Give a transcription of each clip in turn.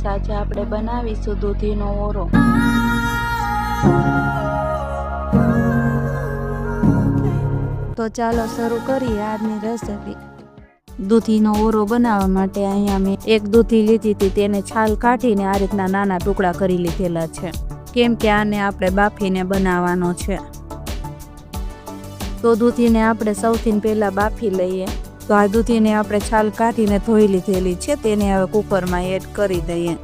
Friends આજે આપણે બનાવીશું દૂધીનો ઓરો. તો ચાલો શરૂ કરીએ આજની રેસીપી દૂધીનો ઓરો બનાવવા માટે અહીંયા મેં એક દૂધી લીધી હતી. તેને છાલ કાઢીને આ રીતના નાના ટુકડા કરી લીધેલા છે. કેમ કે આને આપણે બાફીને બનાવવાનો છે. તો દૂધીને આપણે સૌથી પહેલાં બાફી લઈએ. તો આ દૂધીને આપણે છાલ કાઢીને ધોઈ લીધેલી છે, તેને હવે કુકરમાં એડ કરી દઈએ.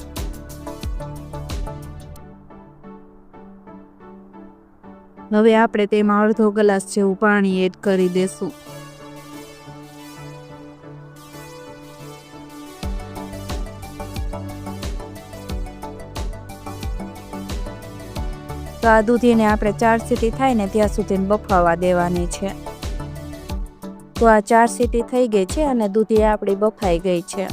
હવે આપણે તેમાં અડધો ગ્લાસ જેવું પાણી એડ કરી દેશું. તો આ દૂધીને આપણે ચાર સીટી થાય ને ત્યાં સુધી બફાવા દેવાની છે. તો આ ચાર સીટી થઈ ગઈ છે અને દૂધી આપણી બફાઈ ગઈ છે.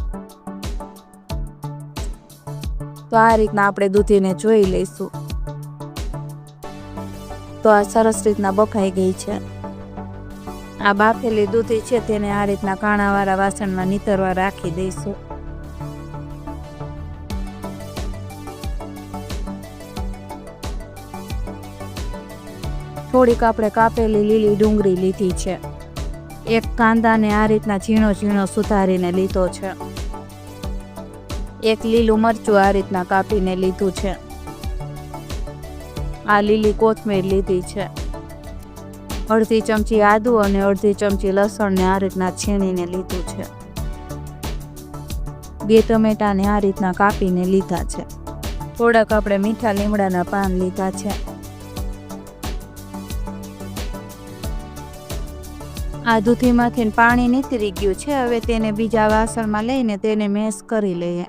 તો આ રીતના આપણે દૂધીને જોઈ લઈશું. તો આ સરસ રીતના બફાઈ ગઈ છે. આ બાફેલી દૂધી છે તેને આ રીતના કાણાવાળા વાસણમાં નીતરવા રાખી દઈશું. થોડીક આપણે કાપેલી લીલી ડુંગળી લીધી છે. એક કાંદાને આ રીતના ઝીણો ઝીણો સુધારીને લીધો છે. એક લીલું મરચું આ રીતના કાપીને લીધું છે. આ લીલી કોથમીર લીધી છે. અડધી ચમચી આદુ અને અડધી ચમચી લસણને આ રીતના છીણીને લીધું છે. બે ટમેટાને આ રીતના કાપીને લીધા છે. થોડાક આપણે મીઠા લીમડાના પાન લીધા છે. આ દૂધીમાંથી પાણી નીતરી ગયું છે, હવે તેને બીજા વાસણમાં લઈને તેને મેશ કરી લઈએ.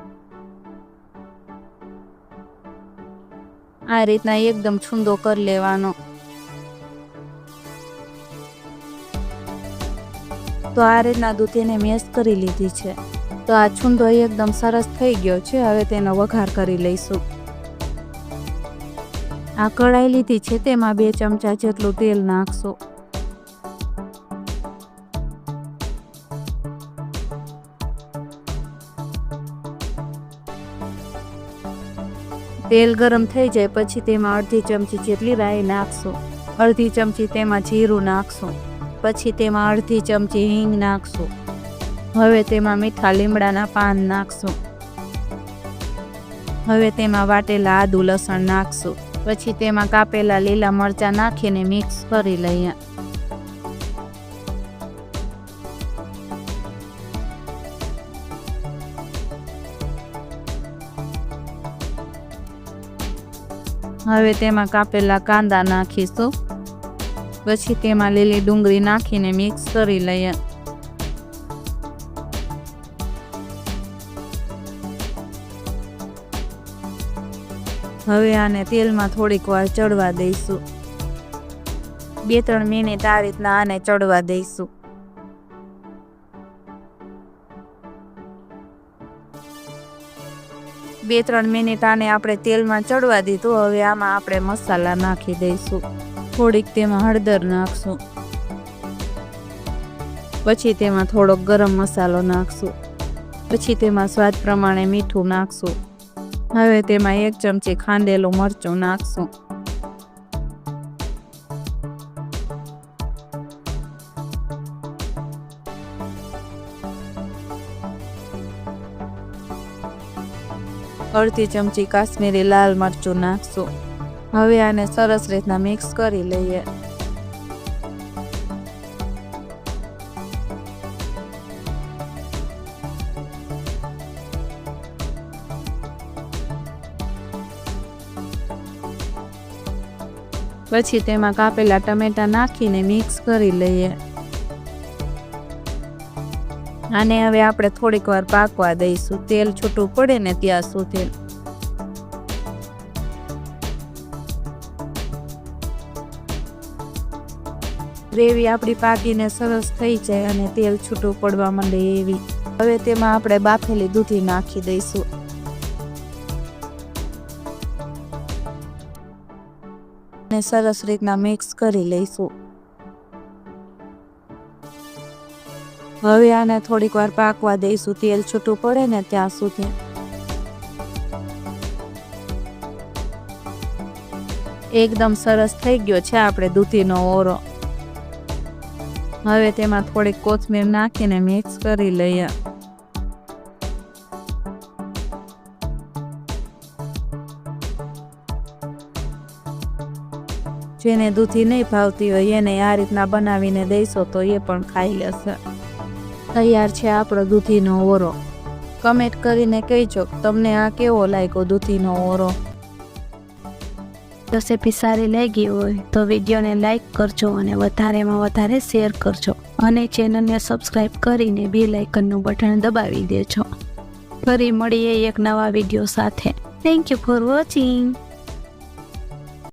આ રીતના એકદમ છૂંદો કરી લેવાનો. તો આ રીતના દૂધીને મેશ કરી લીધી છે. તો આ છૂંદો એકદમ સરસ થઈ ગયો છે, હવે તેનો વઘાર કરી લઈશું. આ કઢાઈ લીધી છે, તેમાં બે ચમચા જેટલું તેલ નાખશું. તેલ ગરમ થઈ જાય, પછી તેમાં અડધી ચમચી જેટલી રાઈ નાખશું. અડધી ચમચી તેમાં જીરું નાખશું. પછી તેમાં અડધી ચમચી હિંગ નાખશું. હવે તેમાં મીઠા લીમડાના પાન નાખશું. હવે તેમાં વાટેલા આદુ લસણ નાખશું. પછી તેમાં કાપેલા લીલા મરચાં નાખીને મિક્સ કરી લઈએ. હવે તેમાં કાપેલા કાંદા નાખીશું. પછી તેમાં લીલી ડુંગળી નાખીને મિક્સ કરી લઈએ. હવે આને તેલમાં થોડીક વાર ચડવા દઈશું. બે ત્રણ મિનિટ આ રીતના આને ચડવા દઈશું. બે ત્રણ મિનિટ આને આપણે તેલમાં ચડવા દીધું. હવે આમાં આપણે મસાલા નાખી દઈશું. થોડીક તેમાં હળદર નાખશું. પછી તેમાં થોડોક ગરમ મસાલો નાખશું. પછી તેમાં સ્વાદ પ્રમાણે મીઠું નાખશું. હવે તેમાં એક ચમચી ખાંડેલું મરચું નાખશું. અડધી ચમચી કાશ્મીરી લાલ મરચું નાખશું. હવે આને સરસ રીતના મિક્સ કરી લઈએ. પછી તેમાં કાપેલા ટમેટા નાખીને મિક્સ કરી લઈએ. આને હવે આપણે થોડીક વાર પાકવા દઈશું. તેલ છૂટું પડે ને ત્યાં સુધી. ગ્રેવી આપણી પાકીને સરસ થઈ જાય અને તેલ છૂટું પડવા માંડે એવી. હવે તેમાં આપણે બાફેલી દૂધી નાખી દઈશું. અને સરસ રીતના મિક્સ કરી લઈશું. હવે આને થોડીક વાર પાકવા દઈશું. તેલ છૂટું પડે ને ત્યાં સુધી. એકદમ સરસ થઈ ગયો છે આપણે દૂધીનો ઓરો. હવે તેમાં થોડીક કોથમીર નાખીને મિક્સ કરી લઈએ. જેને દૂધી નહીં ભાવતી હોય એને આ રીતના બનાવીને દઈશો તો એ પણ ખાઈ લેશે. તૈયાર છે આપણો દૂધીનો ઓરો. કમેન્ટ કરીને કહેજો, તમને આ કેવો લાગ્યો દૂધીનો ઓરો? રેસેપી સારી લાગી હોય તો વિડીયોને લાઈક કરજો અને વધારેમાં વધારે શેર કરજો. અને ચેનલને સબસ્ક્રાઈબ કરીને બેલ આઇકનનું બટન દબાવી દેજો. ફરી મળીએ એક નવા વીડિયો સાથે. Thank you for watching